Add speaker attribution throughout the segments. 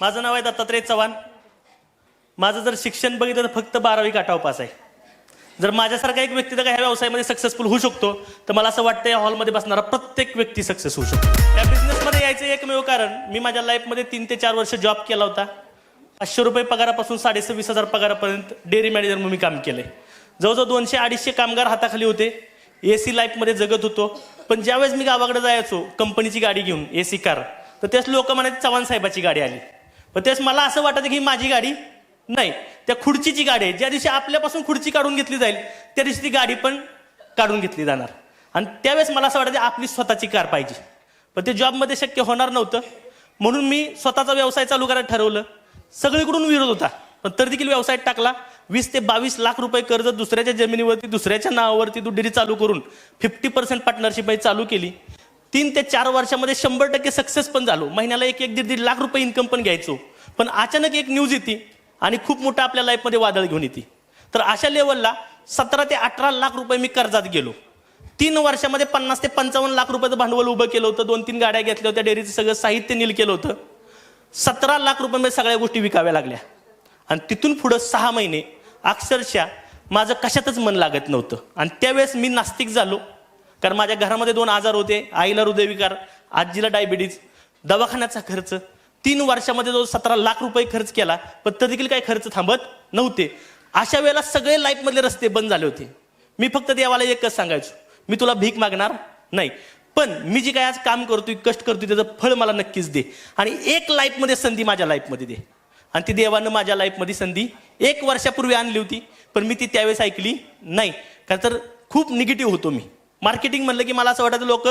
Speaker 1: माझं नाव आहे दत्तात्रय चव्हाण. माझं जर शिक्षण बघितलं तर फक्त बारावी काठाव पास आहे. जर माझ्यासारखा एक व्यक्ती जर ह्या व्यवसायामध्ये सक्सेसफुल होऊ शकतो? तर मला असं वाटतं या हॉलमध्ये बसणारा प्रत्येक व्यक्ती सक्सेस होऊ शकतो. या बिझनेसमध्ये यायचं एकमेव कारण मी माझ्या लाईफमध्ये तीन ते चार वर्ष जॉब केला होता. पाचशे रुपये पगारापासून साडेसव्वीस हजार पगारापर्यंत डेअरी मॅनेजर म्हणून मी काम केलं आहे जवळजवळ दोनशे अडीचशे कामगार हाताखाली होते. ए सी लाईफमध्ये जगत होतो. पण ज्यावेळेस मी गावाकडे जायचो कंपनीची गाडी घेऊन ए सी कार तर त्याच लोक म्हणायचे चव्हाण साहेबाची गाडी आली. पण तेच मला असं वाटायचं की माझी गाडी नाही. त्या खुर्चीची गाडी आहे. ज्या दिवशी आपल्यापासून खुर्ची काढून घेतली जाईल त्या दिवशी ती गाडी पण काढून घेतली जाणार. आणि त्यावेळेस मला असं वाटायचं आपली स्वतःची कार पाहिजे. पण ते जॉबमध्ये शक्य होणार नव्हतं. म्हणून मी स्वतःचा व्यवसाय चालू करायला ठरवलं. सगळीकडून विरोध होता. पण तर देखील व्यवसायात टाकला. वीस ते बावीस लाख रुपये कर्ज दुसऱ्याच्या जमिनीवरती दुसऱ्याच्या नावावरती दुडेरी चालू करून फिफ्टी पर्सेंट पार्टनरशिप चालू केली. तीन ते चार वर्षामध्ये शंभर टक्के सक्सेस पण झालो. महिन्याला एक एक दीड दीड लाख रुपये इन्कम पण घ्यायचो. पण अचानक एक न्यूज येते आणि खूप मोठा आपल्या लाईफमध्ये वादळ घेऊन येते. तर अशा लेवलला सतरा ते अठरा लाख रुपये मी कर्जात गेलो. तीन वर्षामध्ये पन्नास ते पंचावन्न लाख रुपयाचं भांडवल उभं केलं होतं. दोन तीन गाड्या घेतल्या होत्या. डेअरीचं सगळं साहित्य नील केलं होतं. सतरा लाख रुपयामध्ये सगळ्या गोष्टी विकाव्या लागल्या. आणि तिथून पुढं सहा महिने अक्षरशः माझं कशातच मन लागत नव्हतं. आणि त्यावेळेस मी नास्तिक झालो. कारण माझ्या घरामध्ये दोन आजार होते. आईला हृदयविकार आजीला डायबिटीज दवाखान्याचा खर्च. तीन वर्षामध्ये जो सतरा लाख रुपये खर्च केला पण तर देखील काही खर्च थांबत नव्हते. अशा वेळेला सगळे लाईफमधले रस्ते बंद झाले होते. मी फक्त देवाला एकच सांगायचो मी तुला भीक मागणार नाही. पण मी जे काय आज काम करतोय कष्ट करतोय त्याचं फळ मला नक्कीच दे. आणि एक लाईफमध्ये संधी माझ्या लाईफमध्ये दे. आणि ती देवानं माझ्या लाईफमध्ये संधी एक वर्षापूर्वी आणली होती पण मी ती त्यावेळेस ऐकली नाही. का तर खूप निगेटिव्ह होतो मी. मार्केटिंग म्हणलं की मला असं वाटायचं लोक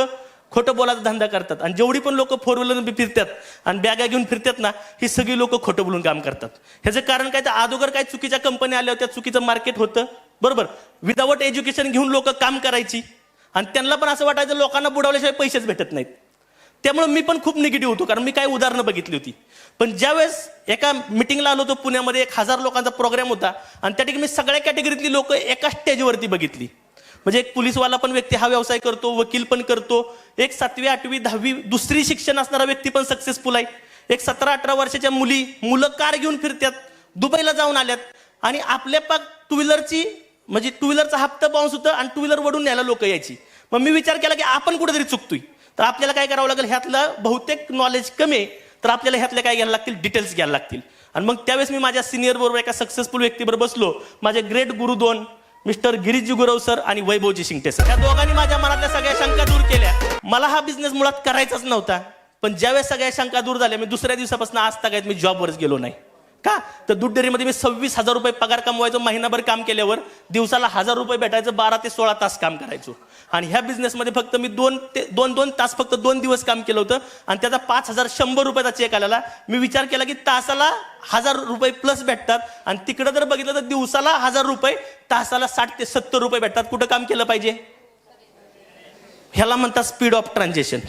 Speaker 1: खोटं बोलायचा धंदा करतात. आणि जेवढी पण लोक फोर व्हीलर फिरतात आणि बॅगा घेऊन फिरतात ना ही सगळी लोक खोटं बोलून काम करतात. ह्याचं कारण काय? तर अगोदर काय चुकीच्या कंपन्या आल्या होत्या चुकीचं मार्केट होतं. बरोबर? विदाऊट एज्युकेशन घेऊन लोक काम करायची. आणि त्यांना पण असं वाटायचं लोकांना बुडवल्याशिवाय पैसेच भेटत नाहीत. त्यामुळे मी पण खूप निगेटिव्ह होतो कारण मी काही उदाहरणं बघितली होती. पण ज्यावेळेस एका मिटिंगला आलो होतो पुण्यामध्ये एक हजार लोकांचा प्रोग्राम होता. आणि त्या ठिकाणी मी सगळ्या कॅटेगरीतली लोक एका स्टेजवरती बघितली. म्हणजे एक पोलीसवाला पण व्यक्ती हा व्यवसाय करतो वकील पण करतो. एक सातवी आठवी दहावी दुसरी शिक्षण असणारा व्यक्ती पण सक्सेसफुल आहे. एक सतरा अठरा वर्षाच्या मुली मुलं कार घेऊन फिरतात दुबईला जाऊन आल्यात. आणि आपल्या पाक टू व्हीलरची म्हणजे टू व्हीलरचा हप्ता बाउन्स होतं आणि टू व्हीलर वडून न्यायला लोक यायची. मग मी विचार केला की आपण कुठेतरी चुकतोय. तर आपल्याला काय करावं लागेल? ह्यातलं बहुतेक नॉलेज कमी आहे. तर आपल्याला ह्यातल्या काय घ्यायला लागतील? डिटेल्स घ्यायला लागतील. आणि मग त्यावेळेस मी माझ्या सिनियर बरोबर एका सक्सेसफुल व्यक्तीबरोबर बसलो. माझे ग्रेट गुरु दोन मिस्टर गिरीजी गुरव सर आणि वैभवजी शिंगटे सर. या दोघांनी माझ्या मनातल्या सगळ्या शंका दूर केल्या. मला हा बिझनेस मुळात करायचाच नव्हता. पण ज्यावेळेस सगळ्या शंका दूर झाल्या मी दुसऱ्या दिवसापासून आज तगायत मी जॉबवरच गेलो नाही. का? तर दूध डेअरीमध्ये मी सव्वीस हजार रुपये पगार कमवायचो महिनाभर काम केल्यावर दिवसाला हजार रुपये भेटायचं बारा ते सोळा तास काम करायचो. आणि ह्या बिझनेसमध्ये फक्त मी दोन ते दोन दोन तास फक्त दोन दिवस काम केलं होतं आणि त्याचा पाच हजार शंभर रुपयाचा चेक आलेला. मी विचार केला की तासाला हजार रुपये प्लस भेटतात आणि तिकडं जर बघितलं तर दिवसाला हजार रुपये तासाला साठ ते सत्तर रुपये भेटतात. कुठं काम केलं पाहिजे? ह्याला म्हणतात स्पीड ऑफ ट्रान्झॅक्शन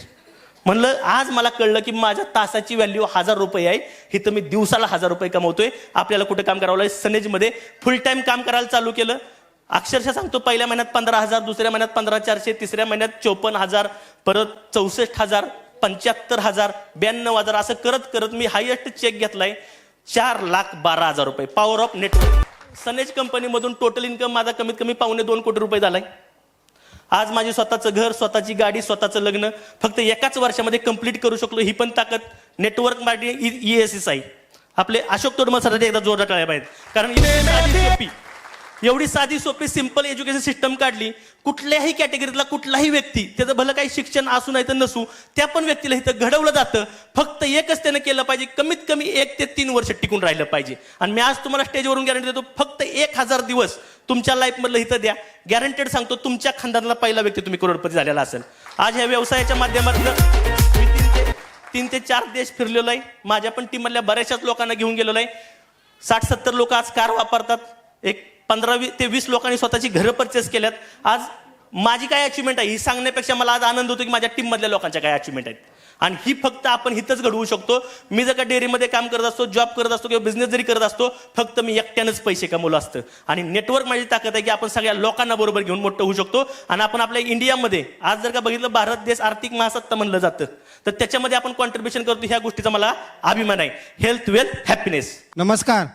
Speaker 1: म्हणलं आज मला कळलं की माझ्या तासाची व्हॅल्यू हजार रुपये आहे. ही तर मी दिवसाला हजार रुपये कमवतोय. आपल्याला कुठं काम करावं लागेल? सनेजमध्ये फुल टाईम काम करायला चालू केलं. अक्षरशः सांगतो पहिल्या महिन्यात पंधरा हजार दुसऱ्या महिन्यात पंधरा चारशे तिसऱ्या महिन्यात चोपन्न हजार परत चौसष्ट हजार पंच्याहत्तर हजार ब्याण्णव हजार असं करत करत मी हायेस्ट चेक घेतलाय. चार लाख बारा हजार रुपये. पॉवर ऑफ नेटवर्क सनेज कंपनीमधून टोटल इन्कम माझा कमीत कमी पावणे दोन कोटी रुपये झालाय. आज माझी स्वतःचं घर स्वतःची गाडी स्वतःचं लग्न फक्त एकाच वर्षामध्ये कंप्लीट करू शकलो ही पण ताकद नेटवर्कमध्ये ई एस एस आई आपले अशोक तोडमसाठी एकदा जोरदार टाळ्या पाहिजेत. कारण सोपी एवढी साधी सोपी सिंपल एज्युकेशन सिस्टम काढली कुठल्याही कॅटेगरीतला कुठलाही व्यक्ती त्याचं भलं काही शिक्षण असू नाही तर नसू त्या पण व्यक्तीला इथं घडवलं जातं. फक्त एकच त्यानं केलं पाहिजे कमीत कमी एक ते तीन वर्ष टिकून राहिलं पाहिजे. आणि मी आज तुम्हाला स्टेजवरून गॅरंटी देतो फक्त एक हजार दिवस तुमच्या लाईफमधलं इथं द्या. गॅरंटेड सांगतो तुमच्या खानदानाला पहिला व्यक्ती तुम्ही करोडपती झालेला असेल. आज ह्या व्यवसायाच्या माध्यमातून मी तीन ते तीन ते चार देश फिरलेलो आहे. माझ्या पण टीममधल्या बऱ्याचशाच लोकांना घेऊन गेलेलो आहे. साठ सत्तर लोक आज कार वापरतात. एक पंधरा वी- ते वीस लोकांनी स्वतःची घरं परचेस केल्यात. आज माझी काय अचिव्हमेंट आहे? ही सांगण्यापेक्षा मला आज आनंद होतो की माझ्या टीममधल्या लोकांच्या काय अचिव्हमेंट आहेत. आणि ही फक्त आपण हिथंच घडवू शकतो. मी जर का डेअरीमध्ये काम करत असतो जॉब करत असतो किंवा बिझनेस जरी करत असतो फक्त मी एकट्यानंच पैसे कमवलं असतं. आणि नेटवर्क माझी ताकद आहे की आपण सगळ्या लोकांना बरोबर घेऊन मोठं होऊ शकतो. आणि आपण आपल्या इंडियामध्ये आज जर का बघितलं भारत देश आर्थिक महासत्ता म्हणलं जातं. तर त्याच्यामध्ये आपण कॉन्ट्रीब्युशन करतो ह्या गोष्टीचा मला अभिमान आहे. हेल्थ वेल्थ हॅपीनेस
Speaker 2: नमस्कार.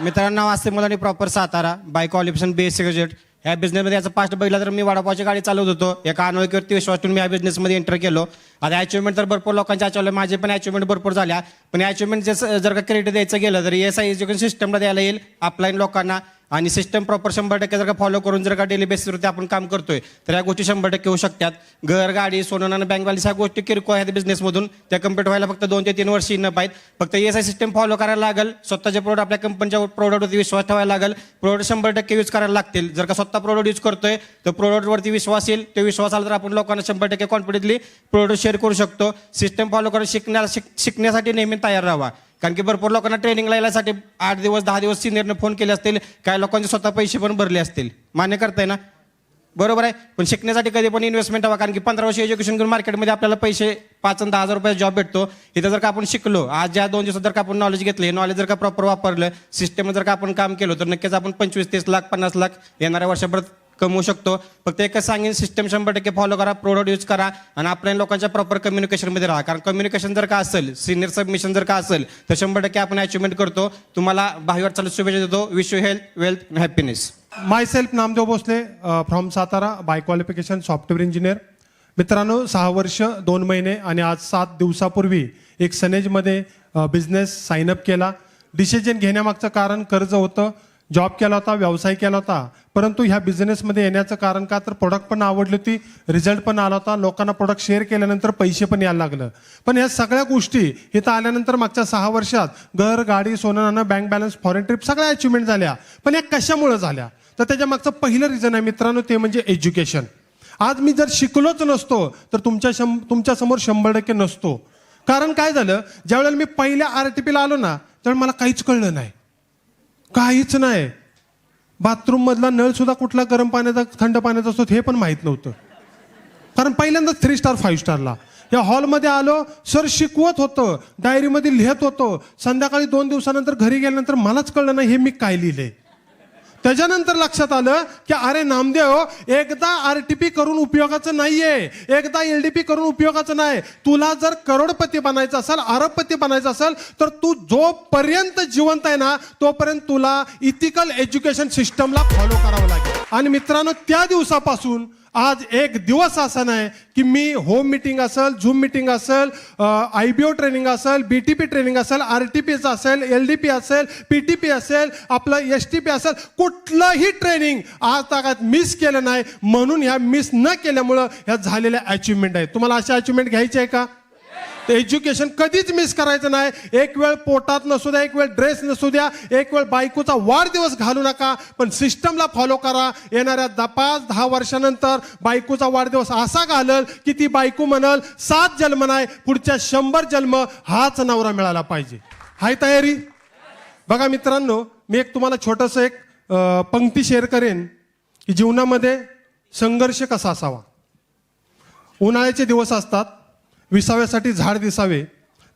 Speaker 2: मित्रांना नाव असते मुलांनी proper Satara by qualification basic graduate ह्या बिझनेसमध्ये याचा पास्ट बघितला तर मी वडापावची गाडी चालवत होतो. एका अनोळखीवरती विश्वास ठेवून मी या बिझनेसमध्ये एंटर केलो. आता अचिव्हमेंट तर भरपूर लोकांच्या अचवलं माझे पण अचिव्हमेंट भरपूर झाल्या. पण अचिव्हमेंट जर का क्रेडिट द्यायचं गेलं तर एस आय एज्युकेशन सिस्टमला द्यायला येईल अपलाईन लोकांना. आणि सिस्टम प्रॉपर शंभर टक्के जर का फॉलो करून जर का डेली बेसिसवरती आपण काम करतोय तर या गोष्टी शंभर टक्के होऊ शकतात. घर गाडी सोनं आणि बँकवाली ह्या गोष्टी किरकोळ आहेत बिझनेसमधून त्या कंप्लीट व्हायला फक्त दोन ते तीन वर्ष न पाहिजे. फक्त एस आय सिस्टम फॉलो करायला लागेल स्वतःचे प्रोडक्ट आपल्या कंपनीच्या प्रोडक्टवरती विश्वास ठेवायला लागेल. प्रोडक्ट शंभर टक्के यूज करायला लागतील. जर का स्वतः प्रोडक्ट यूज करतोय तर प्रोडक्टवरती विश्वास येईल. तो विश्वास आला तर आपण लोकांना शंभर टक्के कॉन्फिडेंटली प्रोडक्ट शेअर करू शकतो. सिस्टम फॉलो करून शिकण्या शिक- शिकण्यासाठी नेहमी तयार राहावा. कारण की भरपूर लोकांना ट्रेनिंगला यायसाठी आठ दिवस दहा दिवस सिनियरने फोन केले असतील. काही लोकांचे स्वतः पैसे पण भरले असतील. मान्य करताय ना? बरोबर आहे. पण शिकण्यासाठी कधी पण इन्व्हेस्टमेंट हवा. कारण की पंधरा वर्ष एज्युकेशन घेऊन मार्केटमध्ये आपल्याला पैसे पाच आणि दहा हजार रुपये जॉब भेटतो. इथं जर का आपण शिकलो आज ज्या दोन दिवसात जर का आपण नॉलेज घेतलं हे नॉलेज जर का प्रॉपर वापरलं सिस्टम जर का आपण काम केलं तर नक्कीच आपण पंचवीस तीस लाख पन्नास लाख येणाऱ्या वर्षभरात कमवू शकतो. फक्त एकच सांगेन सिस्टम शंभर टक्के फॉलो करा प्रोडक्ट यूज करा आणि आपल्या लोकांच्या प्रॉपर कम्युनिकेशनमध्ये राहा. कारण कम्युनिकेशन जर का असेल सिनियर सबमिशन जर का असेल तर शंभर टक्के आपण अचिव्हमेंट करतो. तुम्हाला बाहेर चालू शुभेच्छा देतो. Wish you health wealth happiness
Speaker 3: myself Namdev Bhosale from Satara by qualification software engineer मित्रांनो सहा वर्ष दोन महिने आणि आज सात दिवसापूर्वी एक सनेजमध्ये uh, बिझनेस साईनअप केला. डिसिजन घेण्यामागचं कारण कर्ज होतं. जॉब केला होता व्यवसाय केला होता. परंतु ह्या बिझनेसमध्ये येण्याचं कारण का? तर प्रोडक्ट पण आवडली होती रिझल्ट पण आला होता. लोकांना प्रोडक्ट शेअर केल्यानंतर पैसे पण यायला लागलं. पण या सगळ्या गोष्टी इथं आल्यानंतर मागच्या सहा वर्षात घर गाडी सोनं नाणं बँक बॅलन्स फॉरेन ट्रिप सगळ्या अचिव्हमेंट झाल्या. पण या कशामुळे झाल्या? तर त्याच्या मागचं पहिलं रिझन आहे मित्रांनो ते म्हणजे एज्युकेशन आज मी जर शिकलोच नसतो तर तुमच्या शं तुमच्यासमोर शंभर टक्के नसतो. कारण काय झालं? ज्यावेळेला मी पहिल्या आर टी पीला आलो ना त्यावेळेला मला काहीच कळलं नाही. काहीच नाही. बाथरूम मधला नळ सुद्धा कुठला गरम पाण्याचा थंड पाण्याचा असतो हे पण माहीत नव्हतं. कारण पहिल्यांदाच थ्री स्टार फाईव्ह स्टारला या हॉलमध्ये आलो सर शिकवत होतं डायरीमध्ये लिहित होतो. संध्याकाळी दोन दिवसानंतर घरी गेल्यानंतर मलाच कळलं नाही हे मी काय लिहिलंय त्याच्यानंतर लक्षात आलं की अरे नामदेव एकदा आर टी पी करून उपयोगाचं नाहीये. एकदा एल डी पी करून उपयोगाचं नाही. तुला जर करोडपती बनायचं असेल अरबपती बनायचं असेल तर तू जोपर्यंत जिवंत आहे ना तोपर्यंत तुला इथिकल एज्युकेशन सिस्टमला फॉलो करावं लागेल. आणि मित्रांनो त्या दिवसापासून आज एक दिवस असा नाही की मी होम मिटिंग असेल झूम मिटिंग असेल आय बी ओ ट्रेनिंग असेल बी टी पी ट्रेनिंग असेल आर टी पी असेल एल डी पी असेल पी टी पी असेल आपलं एस टी पी असेल कुठलंही ट्रेनिंग आज तागात मिस केलं नाही. म्हणून ह्या मिस न केल्यामुळं ह्या झालेल्या अचिव्हमेंट आहेत. तुम्हाला अशा अचिव्हमेंट घ्यायची आहे का? एज्युकेशन कधीच मिस करायचं नाही. एक वेळ पोटात नसू द्या एक वेळ ड्रेस नसू द्या एक वेळ बायकोचा वाढदिवस घालू नका. पण सिस्टमला फॉलो करा. येणाऱ्या द पाच दहा वर्षानंतर बायकोचा वाढदिवस असा घालल की ती बायको म्हणल सात जन्म नाही पुढच्या शंभर जन्म हाच नवरा मिळाला पाहिजे. हाय तयारी? बघा मित्रांनो मी एक तुम्हाला छोटंसं एक पंक्ती शेअर करेन की जीवनामध्ये संघर्ष कसा असावा? उन्हाळ्याचे दिवस असतात. विसाव्यासाठी झाड दिसावे.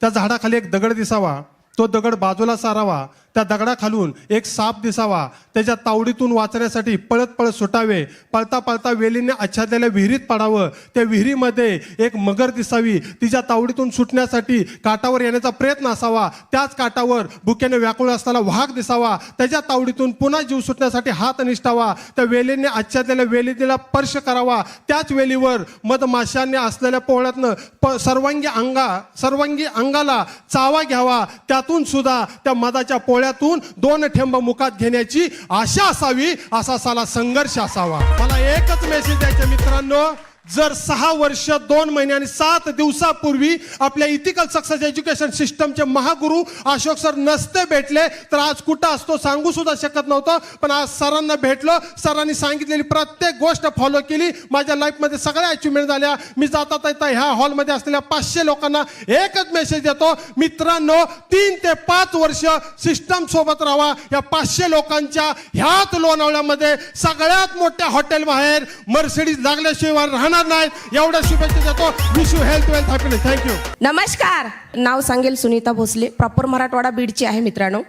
Speaker 3: त्या झाडाखाली एक दगड दिसावा. तो दगड बाजूला सारावा. त्या दगडाखालून एक साप दिसावा. त्याच्या तावडीतून वाचण्यासाठी पळत पळत सुटावे. पळता पळता वेलीने आच्छादलेल्या विहिरीत पडावं. त्या विहिरीमध्ये एक मगर दिसावी. तिच्या तावडीतून सुटण्यासाठी काटावर येण्याचा प्रयत्न असावा. त्याच काटावर भुक्याने व्याकुळ असताना वाघ दिसावा. त्याच्या तावडीतून पुन्हा जीव सुटण्यासाठी हात निष्ठावा. त्या वेलीने आच्छादलेल्या वेलीला स्पर्श करावा. त्याच वेलीवर मधमाशाने असलेल्या पोहळ्यातनं प सर्वांगी अंगा सर्वांगी अंगाला चावा घ्यावा. त्यातून सुद्धा त्या मधाच्या पोळ्या डोळ्यातून दोन ठेंब मुखात घेण्याची आशा असावी असा साला संघर्ष असावा. मला एकच मेसेज द्यायचा मित्रांनो. जर सहा वर्ष दोन महिने आणि सात दिवसापूर्वी आपल्या इथिकल सक्सेस एज्युकेशन सिस्टमचे महागुरु अशोक सर नसते भेटले तर आज कुठं असतो सांगू सुद्धा शकत नव्हतं. पण आज सरांना भेटलो सरांनी सांगितलेली प्रत्येक गोष्ट फॉलो केली. माझ्या लाईफमध्ये सगळ्या अचिव्हमेंट झाल्या. मी जाता येता ह्या हॉलमध्ये असलेल्या पाचशे लोकांना एकच मेसेज देतो. मित्रांनो तीन ते पाच वर्ष सिस्टम सोबत राहा. या पाचशे लोकांच्या ह्याच लोणावळ्यामध्ये सगळ्यात मोठ्या हॉटेल बाहेर मर्सिडीज लागल्याशिवाय राहणार होणार नाहीत एवढ्या शुभेच्छा देतो. Wish you health wealth happiness thank you
Speaker 4: नमस्कार. नाव सांगेल सुनीता भोसले. प्रॉपर मराठवाडा बीडची आहे मित्रांनो.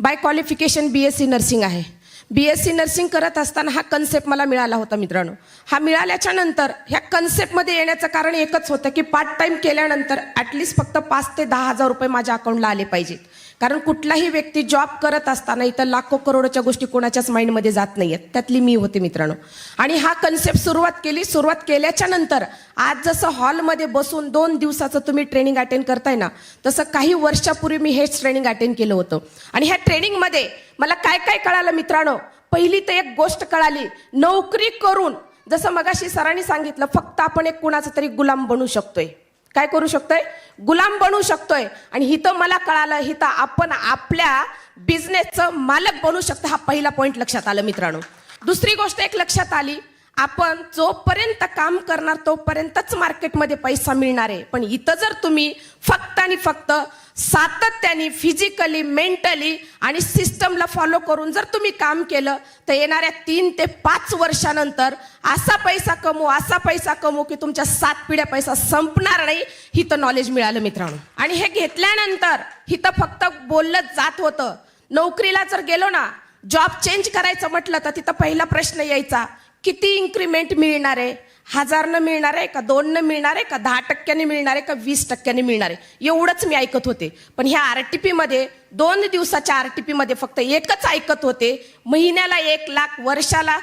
Speaker 4: By qualification B S C nursing आहे. बी एस सी नर्सिंग करत असताना हा कन्सेप्ट मला मिळाला होता मित्रांनो. हा मिळाल्याच्या नंतर ह्या कन्सेप्टमध्ये येण्याचं कारण एकच होतं की पार्ट टाइम केल्यानंतर ॲटलिस्ट फक्त पाच ते दहा हजार रुपये माझ्या अकाउंटला आले पाहिजेत. कारण कुठलाही व्यक्ती जॉब करत असताना इथं लाखो करोडच्या गोष्टी कोणाच्याच माइंडमध्ये जात नाही आहेत त्यातली मी होते मित्रांनो. आणि हा कन्सेप्ट सुरुवात केली. सुरुवात केल्याच्यानंतर आज जसं हॉलमध्ये बसून दोन दिवसाचं तुम्ही ट्रेनिंग अटेंड करताय ना तसं काही वर्षापूर्वी मी हेच ट्रेनिंग अटेंड केलं होतं. आणि ह्या ट्रेनिंगमध्ये मला काय काय कळालं मित्रांनो? पहिली तर एक गोष्ट कळाली. नोकरी करून जसं मगाशी सरांनी सांगितलं फक्त आपण एक कुणाचा तरी गुलाम बनू शकतोय. काय करू शकतोय? गुलाम बनू शकतोय. आणि हिथं मला कळालं हिथं आपण आपल्या बिझनेसचं मालक बनू शकतो हा पहिला पॉईंट लक्षात आलं मित्रांनो. दुसरी गोष्ट एक लक्षात आली. आपण जोपर्यंत काम करणार तोपर्यंतच मार्केटमध्ये पैसा मिळणार आहे. पण इथं जर तुम्ही फक्त आणि फक्त सातत्याने फिजिकली मेंटली आणि सिस्टमला फॉलो करून जर तुम्ही काम केलं तर येणाऱ्या तीन ते पाच वर्षानंतर असा पैसा कमवू असा पैसा कमवू की तुमच्या सात पिढ्या पैसा संपणार नाही हिथं नॉलेज मिळालं मित्रांनो. आणि हे घेतल्यानंतर हिथं फक्त बोललं जात होतं. नोकरीला जर गेलो ना जॉब चेंज करायचं म्हटलं तर तिथं पहिला प्रश्न यायचा किती इन्क्रीमेंट मिळणार आहे? हजारनं मिळणार आहे का? दोननं मिळणार आहे का? दहा टक्क्याने मिळणार आहे का? वीस टक्क्याने मिळणार आहे? एवढंच मी ऐकत होते. पण ह्या आर टी पीमध्ये दोन दिवसाच्या आर टी पीमध्ये फक्त एकच ऐकत होते. महिन्याला एक लाख वर्षाला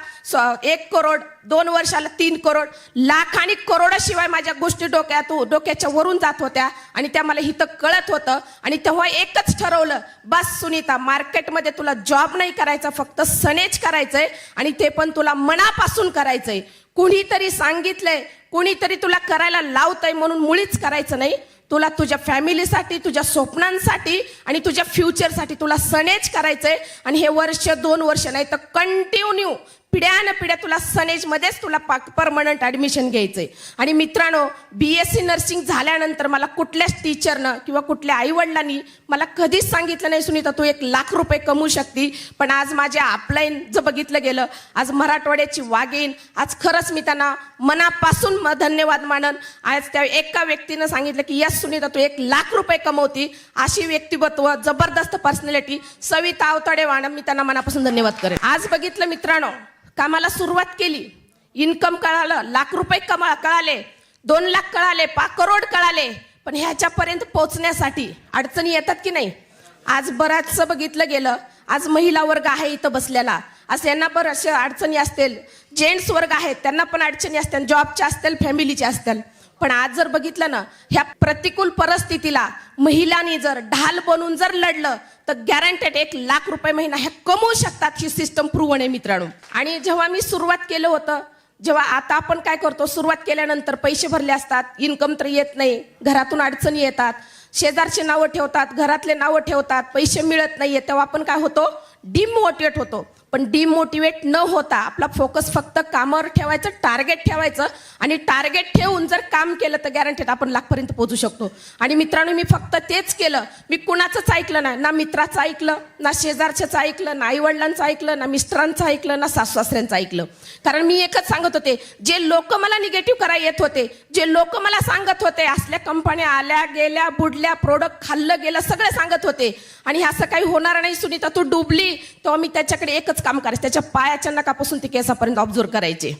Speaker 4: एक करोड दोन वर्षाला तीन करोड लाख आणि करोडाशिवाय माझ्या गोष्टी डोक्यात डोक्याच्या वरून जात होत्या आणि त्या मला इथं कळत होतं. आणि तेव्हा एकच ठरवलं बस सुनीता मार्केटमध्ये तुला जॉब नाही करायचा फक्त सनेज करायचंय आणि ते पण तुला मनापासून करायचंय. कुणीतरी सांगितलंय कुणीतरी तुला करायला लावतंय म्हणून मुळीच करायचं नाही. तुला तुझ्या फॅमिलीसाठी तुझ्या स्वप्नांसाठी आणि तुझ्या फ्युचरसाठी तुला सनेज करायचंय. आणि हे वर्ष दोन वर्ष नाही तर कंटिन्यू पिढ्यान पिढ्या तुला सनेजमध्येच तुला परमनंट ॲडमिशन घ्यायचं आहे आणि मित्रांनो बी एस सी नर्सिंग झाल्यानंतर मला कुठल्याच टीचरनं किंवा कुठल्या आईवडिलांनी मला कधीच सांगितलं नाही सुनीता तू एक लाख रुपये कमवू शकती पण आज माझ्या अपलाईन जर बघितलं गेलं. आज मराठवाड्याची वागेन आज खरंच मी त्यांना मनापासून धन्यवाद मानन. आज त्या एका व्यक्तीनं सांगितलं की यस सुनीता तू एक लाख रुपये कमवती. अशी व्यक्तिमत्व जबरदस्त पर्सनॅलिटी सविता अवताडे वाणं मी त्यांना मनापासून धन्यवाद करेन. आज बघितलं मित्रांनो कामाला सुरुवात केली. इन्कम कळालं लाख रुपये कमा कळाले. दोन लाख कळाले पाच करोड कळाले. पण ह्याच्यापर्यंत पोहोचण्यासाठी अडचणी येतात की नाही? आज बराचसं बघितलं गेलं. आज महिला वर्ग आहे इथं बसलेला. आज यांना बऱ्याचशा अडचणी असतील. जेंट्स वर्ग आहेत त्यांना पण अडचणी असतील. जॉबच्या असतील फॅमिलीच्या असतील. पण आज जर बघितलं ना ह्या प्रतिकूल परिस्थितीला महिलांनी जर ढाल बनून जर लढलं तर गॅरंटेड एक लाख रुपये महिना ह्या कमवू शकतात ही सिस्टम प्रूव्हन आहे मित्रांनो. आणि जेव्हा मी सुरुवात केलं होतं जेव्हा आता आपण काय करतो सुरुवात केल्यानंतर पैसे भरले असतात इन्कम तर येत नाही घरातून अडचणी येतात शेजारचे नावं ठेवतात घरातले नावं ठेवतात पैसे मिळत नाहीये तेव्हा आपण काय होतो डिमोटिवेट होतो. पण डिमोटिवेट न होता आपला फोकस फक्त कामावर ठेवायचं टार्गेट ठेवायचं आणि टार्गेट ठेवून जर काम केलं तर गॅरंटेड आपण लाखपर्यंत पोहोचू शकतो. आणि मित्रांनो मी फक्त तेच केलं. मी कुणाचंच ऐकलं नाही. ना मित्राचं ऐकलं ना शेजारच्याच ऐकलं ना आईवडिलांचं ऐकलं ना मिस्टरांचं ऐकलं ना सासू सासऱ्यांचं ऐकलं. कारण मी एकच सांगत होते जे लोक मला निगेटिव्ह करा येत होते जे लोक मला सांगत होते असल्या कंपन्या आल्या गेल्या बुडल्या प्रोडक्ट खाल्लं गेलं सगळे सांगत होते. आणि असं काही होणार नाही सुनीता तू डुबली तेव्हा मी त्याच्याकडे एकच काम करायचं. त्याच्या पायाच्या नकापासून ते केसापर्यंत ऑब्झर्व करायचे.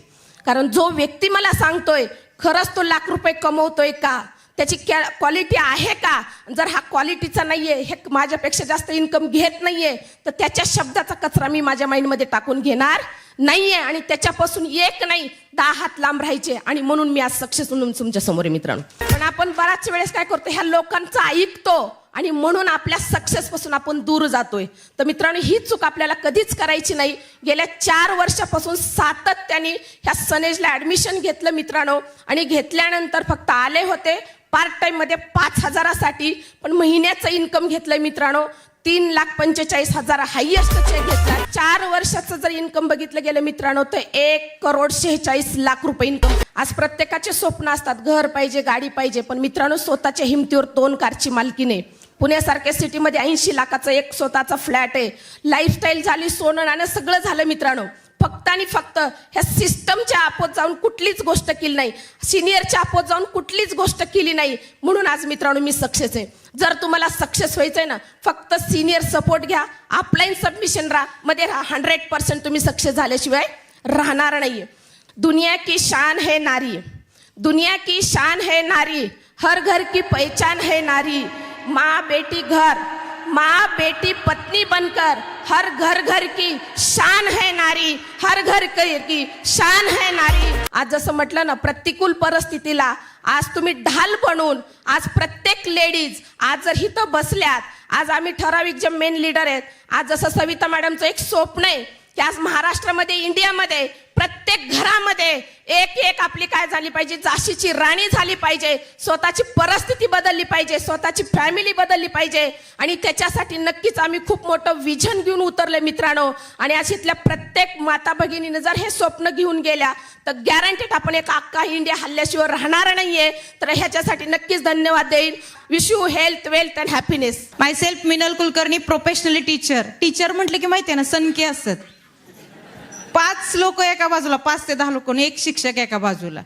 Speaker 4: कारण जो व्यक्ती मला सांगतोय खरंच तो लाख रुपये कमवतोय का? त्याची क्वालिटी आहे का? जर हा क्वालिटीचा नाहीये हे माझ्यापेक्षा जास्त इन्कम घेत नाहीये तर त्याच्या शब्दाचा कचरा मी माझ्या माइंडमध्ये टाकून घेणार नाहीये. आणि त्याच्यापासून एक नाही दहा हात लांब राहायचे आणि म्हणून मी आज सक्सेस म्हणून तुमच्यासमोर आहे मित्रांनो. पण आपण बऱ्याच वेळेस काय करतो ह्या लोकांचं ऐकतो आणि म्हणून आपल्या सक्सेस पासून आपण दूर जातोय. तर मित्रांनो ही चूक आपल्याला कधीच करायची नाही. गेल्या चार वर्षापासून सातत्याने ह्या सनेजला ऍडमिशन घेतलं मित्रांनो आणि घेतल्यानंतर फक्त आले होते. पार्ट टाइममध्ये पाच हजारासाठी पण महिन्याचं इन्कम घेतलंय मित्रांनो. तीन लाख पंचेचाळीस हजार हायएस्ट चेक घेतला. चार वर्षाचं जर इन्कम बघितलं गेलं मित्रांनो तर एक करोड शेहेचाळीस लाख रुपये इन्कम आज प्रत्येकाचे स्वप्न असतात घर पाहिजे गाडी पाहिजे पण मित्रांनो स्वतःच्या हिमतीवर दोन कारची मालकीने. पुण्यासारख्या सिटीमध्ये ऐंशी लाखाचं एक स्वतःचा फ्लॅट आहे. लाईफस्टाईल झाली सोनं नाणं सगळं झालं मित्रांनो. फक्त आणि फक्त ह्या सिस्टमच्या आपोत जाऊन कुठलीच गोष्ट केली नाही. सिनियरच्या आपोत जाऊन कुठलीच गोष्ट केली नाही. म्हणून आज मित्रांनो मी सक्सेस आहे. जर तुम्हाला सक्सेस व्हायचंय ना फक्त सिनियर सपोर्ट घ्या. ऑफलाईन सबमिशन राहा. मध्ये राहा. हंड्रेड पर्सेंट तुम्ही सक्सेस झाल्याशिवाय राहणार नाही दुनिया की शान है नारी. दुनिया की शान है नारी. हर घर की पहचान है नारी. माँ बेटी घर. माँ बेटी पत्नी बनकर हर घर घर की शान है नारी हर घर की शान है नारी। आज जसं म्हटलं ना प्रतिकूल परिस्थितीला आज तुम्ही ढाल बनून आज प्रत्येक लेडीज आज जर इथं बसल्यात आज आम्ही ठराविक जे मेन लीडर आहेत आज जसं सविता मॅडमचं एक स्वप्न आहे की आज महाराष्ट्रामध्ये इंडियामध्ये प्रत्येक घरामध्ये एक एक आपली काय झाली पाहिजे? जाशीची राणी झाली पाहिजे. स्वतःची परिस्थिती बदलली पाहिजे. स्वतःची फॅमिली बदलली पाहिजे. आणि त्याच्यासाठी नक्कीच आम्ही खूप मोठं विजन घेऊन उतरले मित्रांनो. आणि अशीतल्या प्रत्येक माता भगिनीनं जर हे स्वप्न घेऊन गेल्या तर गॅरंटेड आपण एक अख्खा इंडिया हल्ल्याशिवाय राहणार नाहीये. तर ह्याच्यासाठी नक्कीच धन्यवाद देईन. Wish you health wealth and happiness
Speaker 5: myself Minal Kulkarni professionally teacher teacher म्हटलं की माहितीये ना सनके असत. पाच लोक एका बाजूला पाच ते दहा लोक आणि एक शिक्षक एका बाजूला.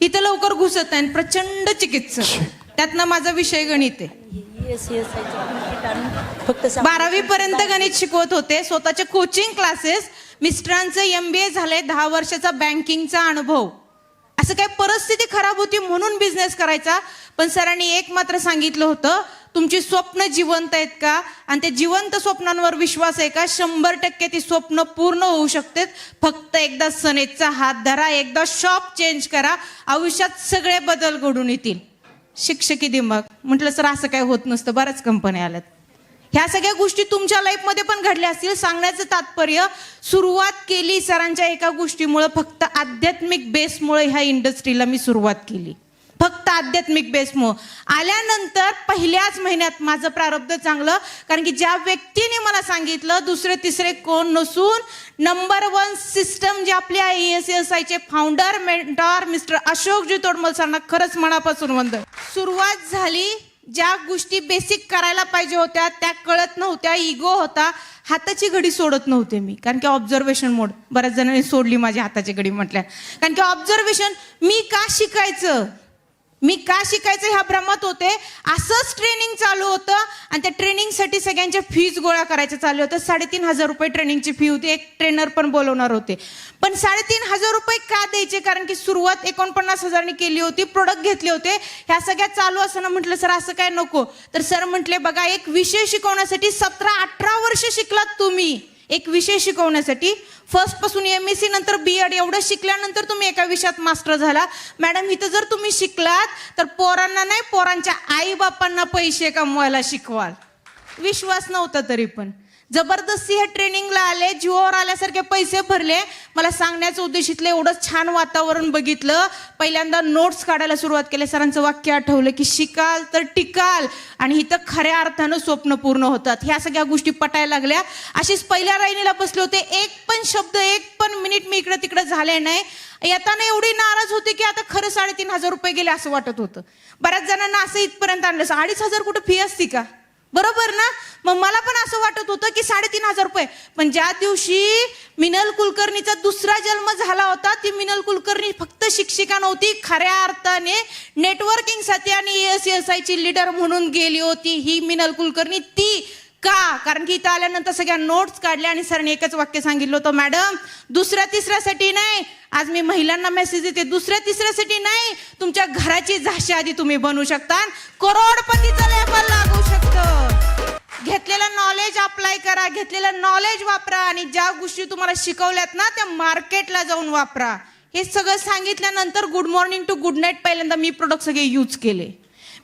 Speaker 5: इथं लवकर घुसत नाही आणि प्रचंड चिकित्सक. त्यातनं माझा विषय गणित आहे.
Speaker 6: फक्त
Speaker 5: बारावी पर्यंत गणित शिकवत होते. स्वतःचे कोचिंग क्लासेस मिस्टरांचं एम बी ए झालंय दहा वर्षाचा बँकिंगचा अनुभव. असं काय परिस्थिती खराब होती म्हणून बिझनेस करायचा. पण सरांनी एक मात्र सांगितलं होतं तुमची स्वप्न जिवंत आहेत का? आणि ते जिवंत स्वप्नांवर विश्वास आहे का? शंभर टक्के ती स्वप्न पूर्ण होऊ शकते. फक्त एकदा सनेचा हात धरा एकदा शॉप चेंज करा. आयुष्यात सगळे बदल घडून येतील. शिक्षकी दिमाग. म्हटलं सर असं काय होत नसतं. बऱ्याच कंपन्या आल्यात. ह्या सगळ्या गोष्टी तुमच्या लाईफमध्ये पण घडल्या असतील. सांगण्याचं तात्पर्य सुरुवात केली सरांच्या एका गोष्टीमुळे. फक्त आध्यात्मिक बेसमुळे ह्या इंडस्ट्रीला मी सुरुवात केली. फक्त आध्यात्मिक बेसमुळं आल्यानंतर पहिल्याच महिन्यात माझं प्रारब्ध चांगलं कारण की ज्या व्यक्तीने मला सांगितलं दुसरे तिसरे कोण नसून नंबर वन सिस्टम जे आपल्या आय एस एस आयचे founder mentor mister Ashokji Todmal सरांना खरंच मनापासून वंदन. सुरुवात झाली ज्या गोष्टी बेसिक करायला पाहिजे होत्या त्या कळत नव्हत्या इगो होता हाताची घडी सोडत नव्हते मी. कारण की ऑब्झर्वेशन मोड बऱ्याच जणांनी सोडली माझी हाताची घडी म्हटल्या. कारण की ऑब्झर्वेशन मी का शिकायचं? मी का शिकायचं ह्या भ्रमात होते? असंच ट्रेनिंग चालू होतं आणि त्या ट्रेनिंगसाठी सगळ्यांच्या फीज गोळा करायचं चालू होतं. साडेतीन हजार रुपये ट्रेनिंगची फी होती. एक ट्रेनर पण बोलवणार होते. पण साडेतीन हजार रुपये का द्यायचे? कारण की सुरुवात एकोणपन्नास हजारनी केली होती. प्रोडक्ट घेतले होते. ह्या सगळ्या चालू असताना म्हटलं सर असं काय नको? तर सर म्हटले बघा एक विषय शिकवण्यासाठी सतरा अठरा वर्ष शिकलात तुम्ही. एक विषय शिकवण्यासाठी. फर्स्टपासून एम एस सी नंतर बी एड एवढं शिकल्यानंतर तुम्ही एका विषयात मास्टर झाला. मॅडम इथं जर तुम्ही शिकलात तर पोरांना नाही पोरांच्या आई बापांना पैसे कमवायला शिकवाल. विश्वास नव्हता तरी पण. जबरदस्ती हे ट्रेनिंगला आले जीवावर आल्यासारखे पैसे भरले. मला सांगण्याचं उद्देश इथलं एवढं छान वातावरण बघितलं. पहिल्यांदा नोट्स काढायला सुरुवात केली. सरांचं वाक्य आठवलं की शिकाल तर टिकाल. आणि इथं खऱ्या अर्थानं स्वप्न पूर्ण होतात. ह्या सगळ्या गोष्टी पटायला लागल्या. अशीच पहिल्या राईनीला बसले होते. एक पण शब्द एक पण मिनिट मी इकडं तिकडं झाले नाही. येताना एवढी नाराज होते की आता खरं साडेतीन हजार रुपये गेले असं वाटत होतं. बऱ्याच जणांना असं इथपर्यंत आणलं. अडीच हजार कुठं फी असती का? बरोबर ना? मग मला पण असं वाटत होतं की साडेतीन हजार रुपये. पण ज्या दिवशी मिनल कुलकर्णीचा दुसरा जन्म झाला होता ती मिनल कुलकर्णी फक्त शिक्षिका नव्हती खऱ्या अर्थाने नेटवर्किंगसाठी आणि एस एस आयची लीडर म्हणून गेली होती ही मिनल कुलकर्णी. ती का? कारण की इथं आल्यानंतर सगळ्या नोट्स काढल्या आणि सरने एकच वाक्य सांगितलं होतं मॅडम दुसऱ्या तिसऱ्यासाठी नाही. आज मी महिलांना मेसेज देते. दुसऱ्या तिसऱ्यासाठी नाही. तुमच्या घराची झाशी आधी तुम्ही बनवू शकता. करोडपतीचा लेबल घेतलेलं नॉलेज अप्लाय करा घेतलेलं नॉलेज वापरा आणि ज्या गोष्टी तुम्हाला शिकवल्यात ना त्या मार्केटला जाऊन वापरा. हे सगळं सांगितल्यानंतर good morning to good night पहिल्यांदा मी प्रोडक्ट सगळे यूज केले.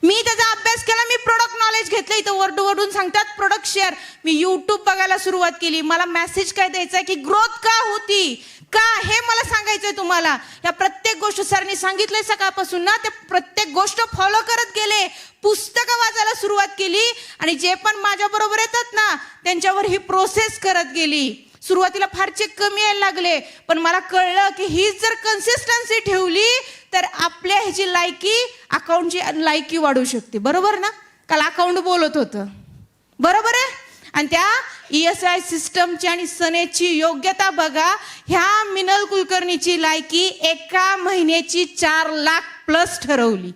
Speaker 5: मी त्याचा अभ्यास केला मी प्रोडक्ट नॉलेज घेतलं. इथं वरडू वरडून सांगतात प्रोडक्ट शेअर मी युट्यूब बघायला सुरुवात केली. मला मेसेज काय द्यायचा की ग्रोथ का होती? का हे मला सांगायचंय तुम्हाला? या प्रत्येक गोष्ट सरांनी सांगितलंय सकाळपासून ना ते प्रत्येक गोष्ट फॉलो करत गेले. पुस्तकं वाचायला सुरुवात केली आणि जे पण माझ्या बरोबर येतात ना त्यांच्यावर ही प्रोसेस करत गेली. सुरुवातीला फारचे कमी यायला लागले पण मला कळलं की ही जर कन्सिस्टन्सी ठेवली तर आपल्या ह्याची लायकी अकाउंटची लायकी वाढू शकते. बरोबर ना? काल अकाउंट बोलत होतं. बरोबर आहे? आणि त्या ई एस आय सिस्टमची आणि सनेची योग्यता बघा ह्या मिनल कुलकर्णीची लायकी एका महिन्याची चार लाख प्लस ठरवली.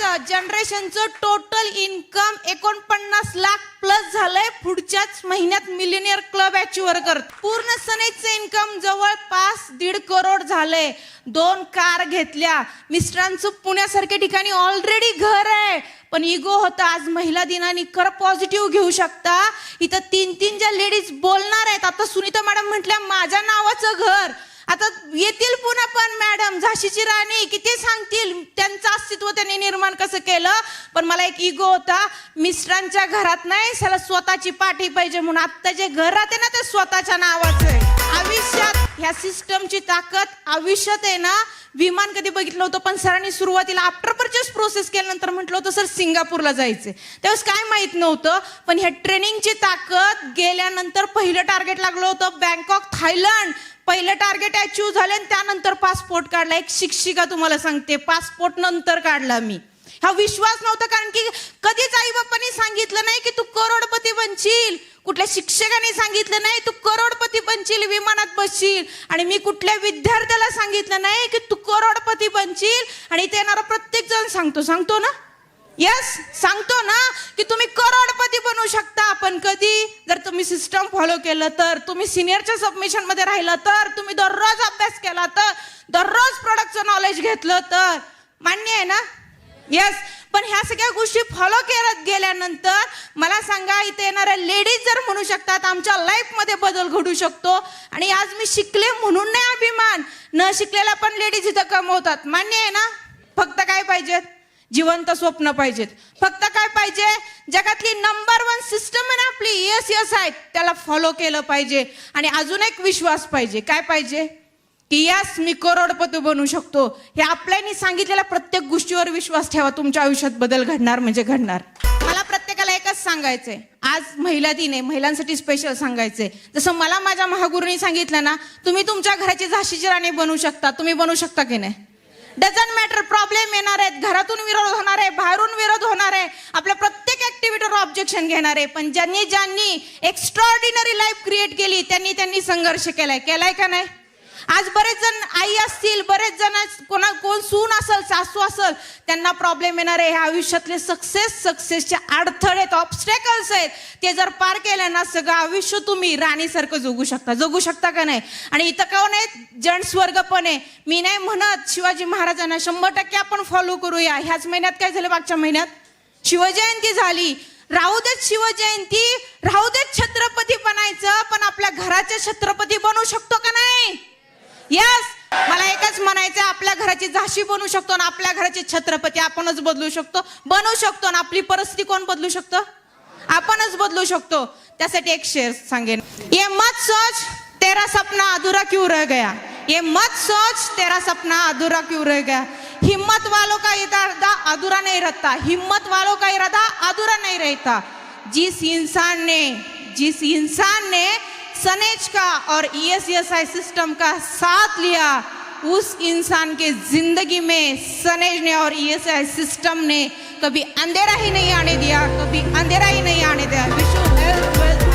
Speaker 5: जनरेशनचं जनरेशनचं टोटल इन्कम एकोणपन्नास लाख प्लस झालंय. पुढच्याच महिन्यात मिलिनियर क्लब अचिव्हर करत. पूर्ण सनेचं इन्कम जवळपास दीड करोड झालंय. दोन कार घेतल्या. मिस्टरांचं पुण्यासारख्या ठिकाणी ऑलरेडी घर आहे. पण इगो होता. आज महिला दिनाने खरं पॉझिटिव्ह घेऊ शकता. इथं तीन तीन ज्या लेडीज बोलणार आहेत आता सुनीता मॅडम म्हटल्या माझ्या नावाचं घर. आता येतील पुन्हा पण मॅडम झाशीची राणी किती सांगतील? त्यांचं अस्तित्व त्यांनी निर्माण कसं केलं? पण मला एक इगो होता मिस्टरांच्या घरात नाही त्याला स्वतःची पाठी पाहिजे म्हणून आत्ता जे घर राहते ना ते स्वतःच्या नावाचं आहे. आयुष्यात ह्या सिस्टमची ताकद आयुष्यात आहे ना? विमान कधी बघितलं होतं पण सरांनी सुरुवातीला आफ्टर परचेस प्रोसेस केल्यानंतर म्हटलं होतं सर सिंगापूरला जायचे त्यावेळेस काय माहीत नव्हतं पण ह्या ट्रेनिंगची ताकद गेल्यानंतर पहिलं टार्गेट लागलं होतं बँकॉक थायलंड पहिलं टार्गेट अचीव्ह झालं आणि त्यानंतर पासपोर्ट काढला. एक शिक्षिका तुम्हाला सांगते पासपोर्ट नंतर काढला मी. हा विश्वास नव्हता कारण की कधीच आई बाप्पानी सांगितलं नाही की तू करोडपती बनशील. कुठल्या शिक्षकाने सांगितलं नाही तू करोडपती बनशील विमानात बसशील. आणि मी कुठल्या विद्यार्थ्याला सांगितलं नाही की तू करोडपती बनशील. आणि ते येणारा प्रत्येक जण सांगतो सांगतो ना? यस सांगतो ना की तुम्ही करोडपती बनू शकता. पण कधी? जर तुम्ही सिस्टम फॉलो केलं तर तुम्ही सिनियरच्या सबमिशनमध्ये राहिलं तर तुम्ही दररोज अभ्यास केला तर दररोज प्रोडक्टचं नॉलेज घेतलं तर. मान्य आहे ना? येस पण ह्या सगळ्या गोष्टी फॉलो करत गेल्यानंतर मला सांगा इथे येणाऱ्या लेडीज जर म्हणू शकतात आमच्या लाईफमध्ये बदल घडू शकतो. आणि आज मी शिकले म्हणून नाही अभिमान. न शिकलेला पण लेडीज इथं कमवतात. मान्य आहे ना? फक्त काय पाहिजेत जिवंत स्वप्न पाहिजेत. फक्त काय पाहिजे? जगातली नंबर वन सिस्टम आहे ना आपली यस यस आहे त्याला फॉलो केलं पाहिजे. आणि अजून एक विश्वास पाहिजे. काय पाहिजे? की यस मी करोडपती बनू शकतो. हे आपल्यानी सांगितलेल्या प्रत्येक गोष्टीवर विश्वास ठेवा. तुमच्या आयुष्यात बदल घडणार म्हणजे घडणार. मला प्रत्येकाला एकच सांगायचंय. आज महिला दिन आहे. महिलांसाठी स्पेशल सांगायचंय. जसं मला माझ्या महागुरूंनी सांगितलं ना तुम्ही तुमच्या घराची झाशीची राणी बनू शकता. तुम्ही बनू शकता की नाही? डझंट मॅटर प्रॉब्लेम येणार आहेत. घरातून विरोध होणार आहे. बाहेरून विरोध होणार आहे. आपल्या प्रत्येक ऍक्टिव्हिटीवर ऑब्जेक्शन घेणार आहे. पण ज्यांनी ज्यांनी एक्स्ट्रॉर्डिनरी लाईफ क्रिएट केली त्यांनी त्यांनी संघर्ष केलाय. केलाय का नाही? आज बरेच जण आई असतील बरेच जण कोणा कोण सून असेल सासू असेल त्यांना प्रॉब्लेम येणार आहे. ह्या आयुष्यातले सक्सेस सक्सेसचे अडथळे आहेत ऑब्स्टेकल्स आहेत. ते जर पार केले ना सगळं आयुष्य तुम्ही राणीसारखं जगू शकता. जगू शकता का नाही? आणि इथं का आहेत? जंट्स वर्ग पण आहे. मी नाही म्हणत शिवाजी महाराजांना शंभर टक्के आपण फॉलो करूया. ह्याच महिन्यात काय झालं मागच्या महिन्यात? शिवजयंती झाली. राहू देत शिवजयंती राहू देत छत्रपती बनायचं पण आपल्या घराचे छत्रपती बनू शकतो का नाही? यस मला एकच म्हणायचं आपल्या घराची झाशी बनू शकतो ना आपल्या घराचे छत्रपती आपणच बदलू शकतो. बनवू शकतो ना आपली परिस्थिती कोण बदलू शकतो? आपणच बदलू शकतो. त्यासाठी एक शेअर सांगेन. ये मत सोच तेरा सपना अधुरा क्यों रह गया? ये मत सोच तेरा सपना अधूरा क्यों रह गया? हिम्मत वालों का इरादा अधूरा नहीं रहता। हिम्मत वालों का इरादा अधूरा नहीं रहता। जिस इंसान ने जिस इंसान ने सनेज का और ESSI S S I system का साथ लिया, उस इंसान के ज़िंदगी में सनेज ने और ईएसआई एस आई सिस्टम ने कभी अंधेरा ही नहीं आने दिया, कभी अंधेरा ही नहीं आने दिया। विश्व हेल्थ वेल्थ